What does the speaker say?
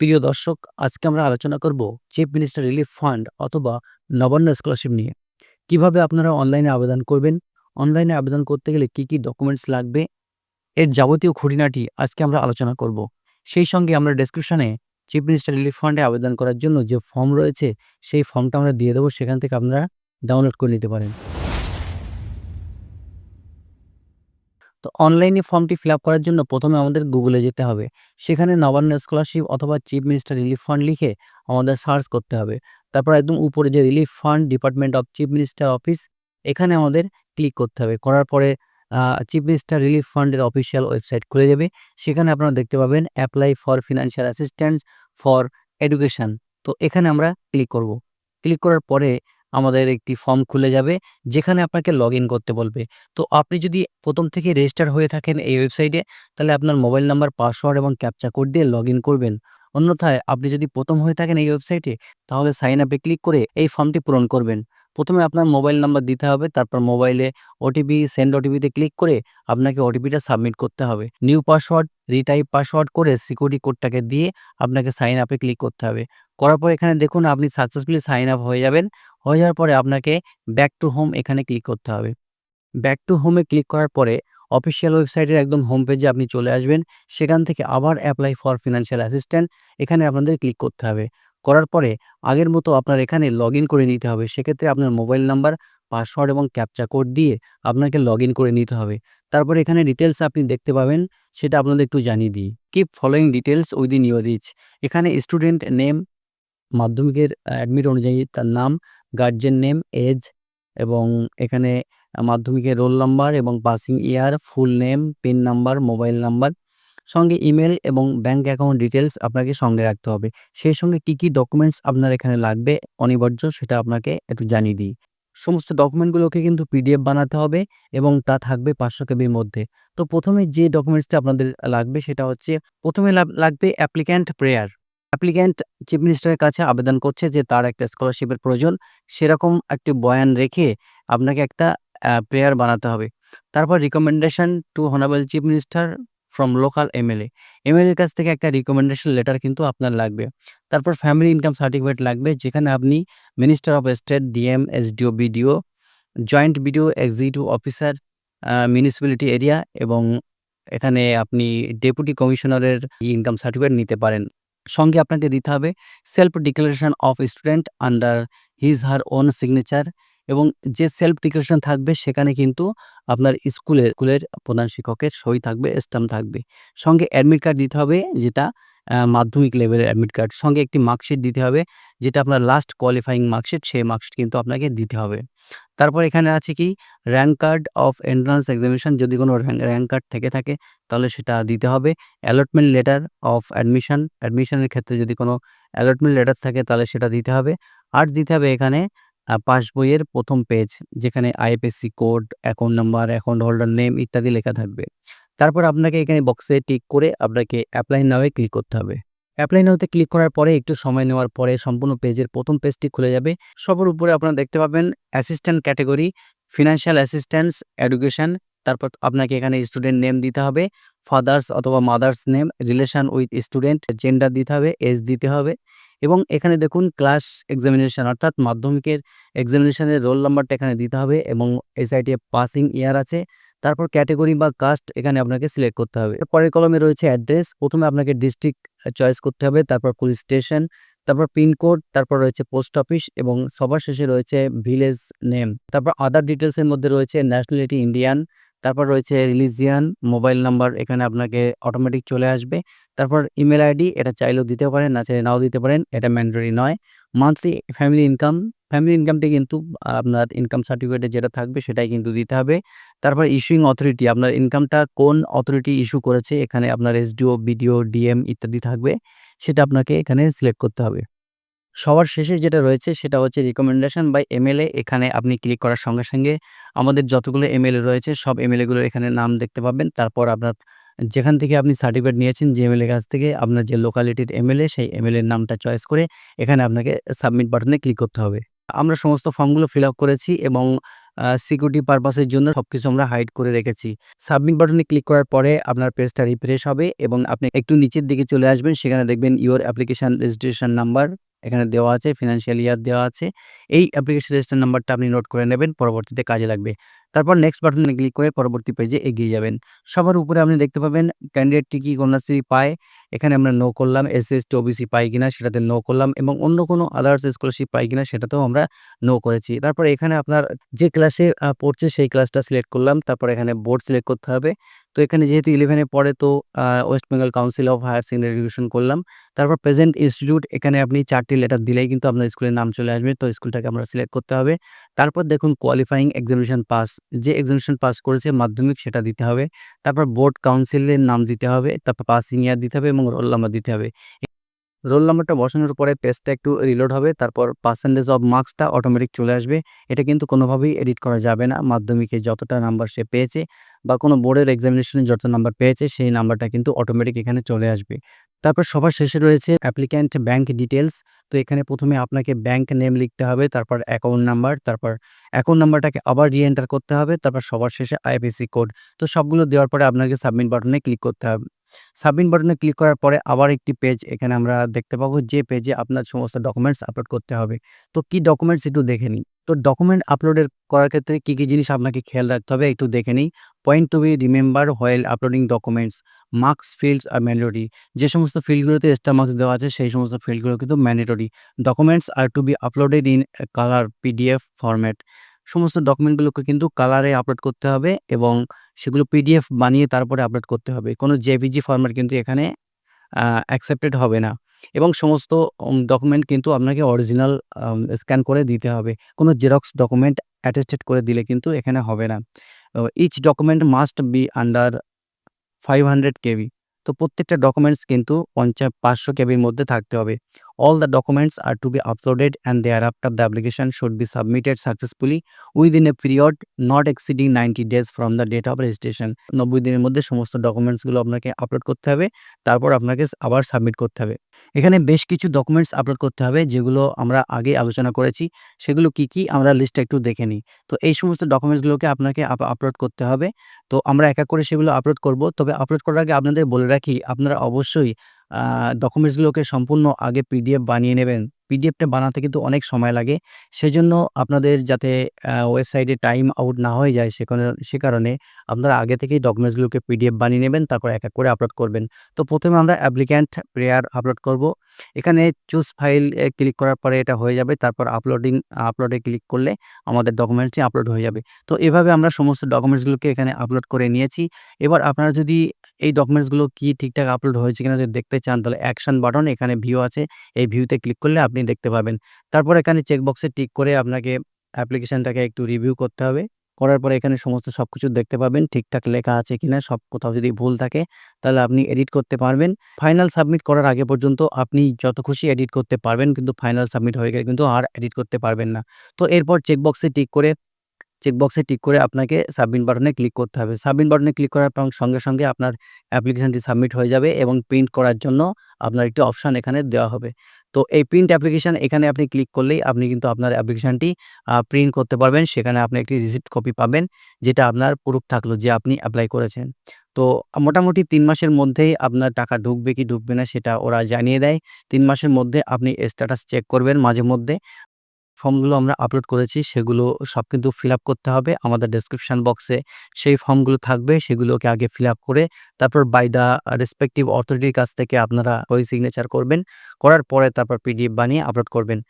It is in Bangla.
প্রিয় দর্শক, আজকে আমরা আলোচনা করব চিফ মিনিস্টার রিলিফ ফান্ড অথবা নবান্ন স্কলারশিপ নিয়ে। কীভাবে আপনারা অনলাইনে আবেদন করবেন? অনলাইনে আবেদন করতে গেলে কি কি ডকুমেন্টস লাগবে? এর যাবতীয় খুঁটিনাটি আজকে আমরা আলোচনা করব। সেই সঙ্গে আমরা ডেসক্রিপশনে চিফ মিনিস্টার রিলিফ ফান্ডে আবেদন করার জন্য যে ফর্ম রয়েছে, সেই ফর্মটা আমরা দিয়ে দেবো। সেখান থেকে আপনারা ডাউনলোড করে নিতে পারেন। তো অনলাইনে ফর্মটি ফিল আপ করার জন্য প্রথমে আমাদের গুগলে যেতে হবে। সেখানে নবান্ন স্কলারশিপ অথবা চিফ মিনিস্টার রিলিফ ফান্ড লিখে আমাদের সার্চ করতে হবে। তারপর একদম উপরে যে relief fund department of chief minister office এখানে আমাদের ক্লিক করতে হবে। করার পরে চিফ মিনিস্টার রিলিফ ফান্ডের অফিসিয়াল ওয়েবসাইট খুলে যাবে। সেখানে আপনারা দেখতে পাবেন apply for financial assistance for education তো এখানে আমরা ক্লিক করব। ক্লিক করার পরে আমাদের একটি ফর্ম খুলে যাবে, যেখানে আপনাকে লগ করতে বলবে। তো আপনি যদি প্রথম থেকে রেজিস্টার হয়ে থাকেন এই ওয়েবসাইটে তাহলে আপনার মোবাইল নাম্বার পাসওয়ার্ড এবং ক্যাপচা কোড দিয়ে লগ করবেন। অন্যথায় আপনি যদি প্রথম হয়ে থাকেন এই ওয়েবসাইটে তাহলে সাইন আপে ক্লিক করে এই ফর্মটি পূরণ করবেন। প্রথমে আপনার মোবাইল নাম্বার দিতে হবে, তারপর মোবাইলে ওটিপি সেন্ড ওটিপিতে ক্লিক করে আপনাকে ওটিপিটা সাবমিট করতে হবে। নিউ পাসওয়ার্ড রিটাইপ পাসওয়ার্ড করে সিকিউরিটি কোডটাকে দিয়ে আপনাকে সাইন আপে ক্লিক করতে হবে। করার পর এখানে দেখুন, আপনি সাকসেসফুলি সাইন আপ হয়ে যাবেন। হয়ে যাওয়ার পরে আপনাকে ব্যাক টু হোম এখানে ক্লিক করতে হবে। ব্যাক টু হোমে ক্লিক করার পরে অফিসিয়াল ওয়েবসাইটের একদম হোম পেজে আপনি চলে আসবেন। সেখান থেকে আবার অ্যাপ্লাই ফর ফিনান্সিয়াল অ্যাসিস্ট্যান্ট এখানে আপনাদের ক্লিক করতে হবে। করার পরে আগের মতো আপনার এখানে লগ করে নিতে হবে। সেক্ষেত্রে আপনার মোবাইল নাম্বার পাসওয়ার্ড এবং ক্যাপচা কোড দিয়ে আপনাকে লগ করে নিতে হবে। তারপরে এখানে ডিটেলস আপনি দেখতে পাবেন, সেটা আপনাদের একটু জানিয়ে দিই। Keep following details within your reach এখানে স্টুডেন্ট নেম মাধ্যমিকের অ্যাডমিট অনুযায়ী তার নাম গার্জেন নেম এজ এবং এখানে মাধ্যমিকের রোল নাম্বার এবং passing year full name pin number mobile number সঙ্গে ইমেল এবং ব্যাঙ্ক অ্যাকাউন্ট ডিটেলস আপনাকে সঙ্গে রাখতে হবে। সেই সঙ্গে কি কি ডকুমেন্টস আপনার এখানে লাগবে অনিবার্য সেটা আপনাকে একটু জানিয়ে দিই। সমস্ত ডকুমেন্টগুলোকে কিন্তু পিডিএফ বানাতে হবে এবং তা থাকবে পাঁচশো কেবির মধ্যে। তো প্রথমে যে ডকুমেন্টসটা আপনাদের লাগবে সেটা হচ্ছে, প্রথমে লাগবে অ্যাপ্লিক্যান্ট প্রেয়ার অ্যাপ্লিক্যান্ট চিফ মিনিস্টারের কাছে আবেদন করছে যে তার একটা স্কলারশিপের প্রয়োজন। সেরকম একটি বয়ান রেখে আপনাকে একটা প্রেয়ার বানাতে হবে। তারপর recommendation to honourable chief minister from local MLA এমএলএর কাছ থেকে একটা রিকমেন্ডেশন লেটার কিন্তু আপনার লাগবে। তারপর ফ্যামিলি ইনকাম সার্টিফিকেট লাগবে, যেখানে আপনি minister of state DM SDO BDO joint BDO executive officer municipality area এবং এখানে আপনি ডেপুটি কমিশনারের ইনকাম সার্টিফিকেট নিতে পারেন। সঙ্গে আপনাকে দিতে হবে self declaration of student under his her own signature এবং যে সেলফ ডিক্লারেশন থাকবে সেখানে কিন্তু আপনার স্কুলের স্কুলের প্রধান শিক্ষকের সই থাকবে স্টাম্প থাকবে। সঙ্গে অ্যাডমিট কার্ড দিতে হবে যেটা মাধ্যমিক লেভেলের অ্যাডমিট কার্ড সঙ্গে একটি মার্কশিট দিতে হবে, যেটা আপনার লাস্ট কোয়ালিফাইং মার্কশিট সেই মার্কশিট কিন্তু আপনাকে দিতে হবে। তারপর এখানে আছে কি rank card of entrance examination যদি কোনো র্যাঙ্ক কার্ড থেকে থাকে, তাহলে সেটা দিতে হবে। অ্যালটমেন্ট লেটার অফ অ্যাডমিশন অ্যাডমিশনের ক্ষেত্রে যদি কোনো অ্যালটমেন্ট লেটার থাকে, তাহলে সেটা দিতে হবে। আর দিতে হবে এখানে পাস বইয়ের প্রথম পেজ যেখানে IFSC code account number account holder name ইত্যাদি লেখা থাকবে। তারপর আপনাকে এখানে বক্সে টিক করে আপনাকে অ্যাপ্লাই নাওয়ে ক্লিক করতে হবে। অ্যাপ্লাই নাওতে ক্লিক করার পরে একটু সময় নেওয়ার পরে সম্পূর্ণ পেজের প্রথম পেজটি খুলে যাবে। সবার উপরে আপনারা দেখতে পাবেন assistant category financial assistance education তারপর আপনাকে এখানে স্টুডেন্ট নেম দিতে হবে ফাদার্স অথবা mother's name relation with student gender দিতে হবে এজ দিতে হবে এবং এখানে দেখুন ক্লাস এক্সামিনেশন অর্থাৎ মাধ্যমিকের এক্সামিনেশানের রোল নাম্বারটা এখানে দিতে হবে এবং এসআইটি পাসিং ইয়ার আছে। তারপর ক্যাটেগরি বা কাস্ট এখানে আপনাকে সিলেক্ট করতে হবে। পরের কলমে রয়েছে অ্যাড্রেস প্রথমে আপনাকে ডিস্ট্রিক্ট চয়েস করতে হবে, তারপর পুলিশ স্টেশন তারপর পিনকোড তারপর রয়েছে পোস্ট অফিস এবং সবার শেষে রয়েছে ভিলেজ নেম তারপর আদার ডিটেলসের মধ্যে রয়েছে ন্যাশনালিটি ইন্ডিয়ান তারপর রয়েছে রিলিজিয়ান মোবাইল নাম্বার, এখানে আপনাকে অটোমেটিক চলে আসবে। তারপর ইমেল আইডি এটা চাইলেও দিতে পারেন, না চাইলে নাও দিতে পারেন, এটা ম্যান্ডারি নয়। মান্থলি ফ্যামিলি ইনকাম ফ্যামিলি ইনকামটি কিন্তু আপনার ইনকাম সার্টিফিকেটে যেটা থাকবে সেটাই কিন্তু দিতে হবে। তারপর ইস্যুইং অথরিটি আপনার ইনকামটা কোন অথরিটি ইস্যু করেছে, এখানে আপনার এসডিও বিডিও ডিএম ইত্যাদি থাকবে, সেটা আপনাকে এখানে সিলেক্ট করতে হবে। সবার শেষে যেটা রয়েছে সেটা হচ্ছে রিকমেন্ডেশন বাই এমএলএ এখানে আপনি ক্লিক করার সঙ্গে সঙ্গে আমাদের যতগুলো এমএলএ রয়েছে সব এমএলএগুলোর এখানে নাম দেখতে পাবেন। তারপর আপনার যেখান থেকে আপনি সার্টিফিকেট নিয়েছেন যে এমএলএ কাছ থেকে আপনার যে লোকালিটির এমএলএ সেই এমএলএর নামটা চয়েস করে এখানে আপনাকে সাবমিট বাটনে ক্লিক করতে হবে। আমরা সমস্ত ফর্মগুলো ফিল আপ করেছি এবং সিকিউরিটি পারপাসের জন্য সব কিছু আমরা হাইড করে রেখেছি। সাবমিট বাটনে ক্লিক করার পরে আপনার পেজটা রিফ্রেশ হবে এবং আপনি একটু নিচের দিকে চলে আসবেন সেখানে দেখবেন ইওর অ্যাপ্লিকেশন রেজিস্ট্রেশন নাম্বার এখানে দেওয়া আছে ফিনান্সিয়াল ইয়ার দেওয়া আছে। এই অ্যাপ্লিকেশন রেজিস্টার নাম্বারটা আপনি নোট করে নেবেন, পরবর্তীতে কাজে লাগবে। তারপর নেক্সট বাটনে ক্লিক করে পরবর্তী পেজে এগিয়ে যাবেন। সবার উপরে আপনি দেখতে পাবেন ক্যান্ডিডেটটি কি কন্যাশ্রী পায়, এখানে আমরা নো করলাম এস এস টি ওবিসি পাই কিনা সেটাতে নো করলাম এবং অন্য কোনো আদার্স স্কলারশিপ পাই কিনা সেটাতেও আমরা নো করেছি। তারপর এখানে আপনার যে ক্লাসে পড়ছে সেই ক্লাসটা সিলেক্ট করলাম, তারপর এখানে বোর্ড সিলেক্ট করতে হবে। তো এখানে যেহেতু ইলেভেনে পড়ে তো West Bengal council of higher secondary education করলাম। তারপর প্রেজেন্ট ইনস্টিটিউট এখানে আপনি চারটি লেটার দিলেই কিন্তু আপনার স্কুলের নাম চলে আসবে, তো স্কুলটাকে আমরা সিলেক্ট করতে হবে। তারপর দেখুন কোয়ালিফাইং এক্সামিনেশন পাস যে এক্সামিনেশন পাস করেছে, মাধ্যমিক সেটা দিতে হবে। তারপর বোর্ড কাউন্সিলের নাম দিতে হবে, তারপর পাসিং ইয়ার দিতে হবে এবং রোল নাম্বার দিতে হবে। রোল নাম্বারটা বসানোর পরে পেজটা একটু রিলোড হবে, তারপর পার্সেন্টেজ অফ মার্কসটা অটোমেটিক চলে আসবে। এটা কিন্তু কোনোভাবেই এডিট করা যাবে না, মাধ্যমিকে যতটা নাম্বার সে পেয়েছে বা কোনো বোর্ডের এক্সামিনেশনে যত নাম্বার পেয়েছে, সেই নাম্বারটা কিন্তু অটোমেটিক এখানে চলে আসবে। তারপর সবার শেষে রয়েছে অ্যাপ্লিক্যান্ট ব্যাংক ডিটেলস তো এখানে প্রথমে আপনাকে ব্যাংক নেম লিখতে হবে, তারপর অ্যাকাউন্ট নাম্বার তারপর অ্যাকাউন্ট নাম্বারটাকে আবার রি এন্টার করতে হবে, তারপর সবার শেষে আইএফএসসি কোড তো সবগুলো দেওয়ার পরে আপনাকে সাবমিট বাটনে ক্লিক করতে হবে। সাবমিট বাটনে ক্লিক করার পরে আবার একটি পেজ এখানে আমরা দেখতে পাবো যে পেজে আপনার সমস্ত ডকুমেন্টস আপলোড করতে হবে। তো কি ডকুমেন্টস একটু দেখে নিই। তো ডকুমেন্ট আপলোডের করার ক্ষেত্রে কী কী জিনিস আপনাকে খেয়াল রাখতে হবে একটু দেখে নিই। Point to be remember while uploading documents marks fields are mandatory যে সমস্ত ফিল্ডগুলোতে এক্সট্রা মার্কস দেওয়া আছে, সেই সমস্ত ফিল্ডগুলো কিন্তু mandatory documents are to be uploaded in colour PDF format সমস্ত ডকুমেন্টগুলোকে কিন্তু কালারে আপলোড করতে হবে এবং সেগুলো পিডিএফ বানিয়ে তারপরে আপলোড করতে হবে। কোনো জেপিজি ফরম্যাট কিন্তু এখানে অ্যাকসেপ্টেড হবে না। এবং সমস্ত ডকুমেন্ট কিন্তু আপনাকে অরিজিনাল স্ক্যান করে দিতে হবে। কোনো জেরক্স ডকুমেন্ট অ্যাটেস্টেড করে দিলে কিন্তু এখানে হবে না। Each document must be under five hundred KB তো প্রত্যেকটা ডকুমেন্টস কিন্তু পঞ্চাশ পাঁচশো কেবির মধ্যে থাকতে হবে। The documents are to be uploaded and thereafter the application should be submitted successfully within a period not exceeding ninety days from the date of registration নব্বই দিনের মধ্যে সমস্ত ডকুমেন্টসগুলো আপনাকে আপলোড করতে হবে, তারপর আপনাকে আবার সাবমিট করতে হবে। এখানে বেশ কিছু ডকুমেন্টস আপলোড করতে হবে যেগুলো আমরা আগে আলোচনা করেছি, সেগুলো কি কি আমরা লিস্টটা একটু দেখে নিই। তো এই সমস্ত ডকুমেন্টসগুলোকে আপনাকে আপলোড করতে হবে। তো আমরা এক এক করে সেগুলো আপলোড করব, তবে আপলোড করার আগে আপনাদের বলে রাখি, আপনারা অবশ্যই ডকুমেন্টসগুলোকে সম্পূর্ণ আগে পিডিএফ বানিয়ে নেবেন। পিডিএফটা বানাতে কিন্তু অনেক সময় লাগে। সেজন্য আপনাদের যাতে ওয়েবসাইটে টাইম আউট না হয়ে যায় সে কারণে সে কারণে আপনারা আগে থেকেই ডকুমেন্টসগুলোকে পিডিএফ বানিয়ে নেবেন, তারপর এক এক করে আপলোড করবেন। তো প্রথমে আমরা অ্যাপ্লিক্যান্ট প্রেয়ার আপলোড করব। এখানে চুজ ফাইল ক্লিক করার পরে এটা হয়ে যাবে। তারপর আপলোডিং আপলোডে ক্লিক করলে আমাদের ডকুমেন্টসটি আপলোড হয়ে যাবে। তো এভাবে আমরা সমস্ত ডকুমেন্টসগুলোকে এখানে আপলোড করে নিয়েছি। এবার আপনারা যদি এই ডকুমেন্টসগুলো কি ঠিকঠাক আপলোড হয়েছে কিনা যদি দেখতে চান, তাহলে অ্যাকশন বাটন এখানে ভিউ আছে। এই ভিউতে ক্লিক করলে আপনি দেখতে পাবেন। তারপর এখানে চেকবক্সে টিক করে আপনাকে অ্যাপ্লিকেশানটাকে একটু রিভিউ করতে হবে। করার পরে এখানে সমস্ত সব কিছু দেখতে পাবেন, ঠিকঠাক লেখা আছে কিনা, সব কোথাও যদি ভুল থাকে, তাহলে আপনি এডিট করতে পারবেন। ফাইনাল সাবমিট করার আগে পর্যন্ত আপনি যত খুশি এডিট করতে পারবেন, কিন্তু ফাইনাল সাবমিট হয়ে গেলে কিন্তু আর এডিট করতে পারবেন না। তো এরপর চেকবক্সে টিক করে চেকবক্সে টিক করে আপনাকে সাবমিট বাটনে ক্লিক করতে হবে। সাবমিট বাটনে ক্লিক করার সঙ্গে সঙ্গে আপনার অ্যাপ্লিকেশনটি সাবমিট হয়ে যাবে এবং প্রিন্ট করার জন্য আপনার একটি অপশান এখানে দেওয়া হবে। তো এই প্রিন্ট অ্যাপ্লিকেশান এখানে আপনি ক্লিক করলেই আপনি কিন্তু আপনার অ্যাপ্লিকেশানটি প্রিন্ট করতে পারবেন। সেখানে আপনি একটি রিসিপ্ট কপি পাবেন যেটা আপনার প্রুফ থাকল যে আপনি অ্যাপ্লাই করেছেন। তো মোটামুটি তিন মাসের মধ্যেই আপনার টাকা ঢুকবে কি ঢুকবে না সেটা ওরা জানিয়ে দেয়। তিন মাসের মধ্যে আপনি স্ট্যাটাস চেক করবেন মাঝে মধ্যে ফর্মগুলো আমরা আপলোড করেছি, সেগুলো সব কিন্তু ফিল করতে হবে। আমাদের ডেসক্রিপশান বক্সে সেই ফর্মগুলো থাকবে, সেগুলোকে আগে ফিল করে তারপর বাই দ্য রেসপেক্টিভ অথরিটির কাছ থেকে আপনারা ওই সিগনেচার করবেন। করার পরে তারপর পিডিএফ বানিয়ে আপলোড করবেন।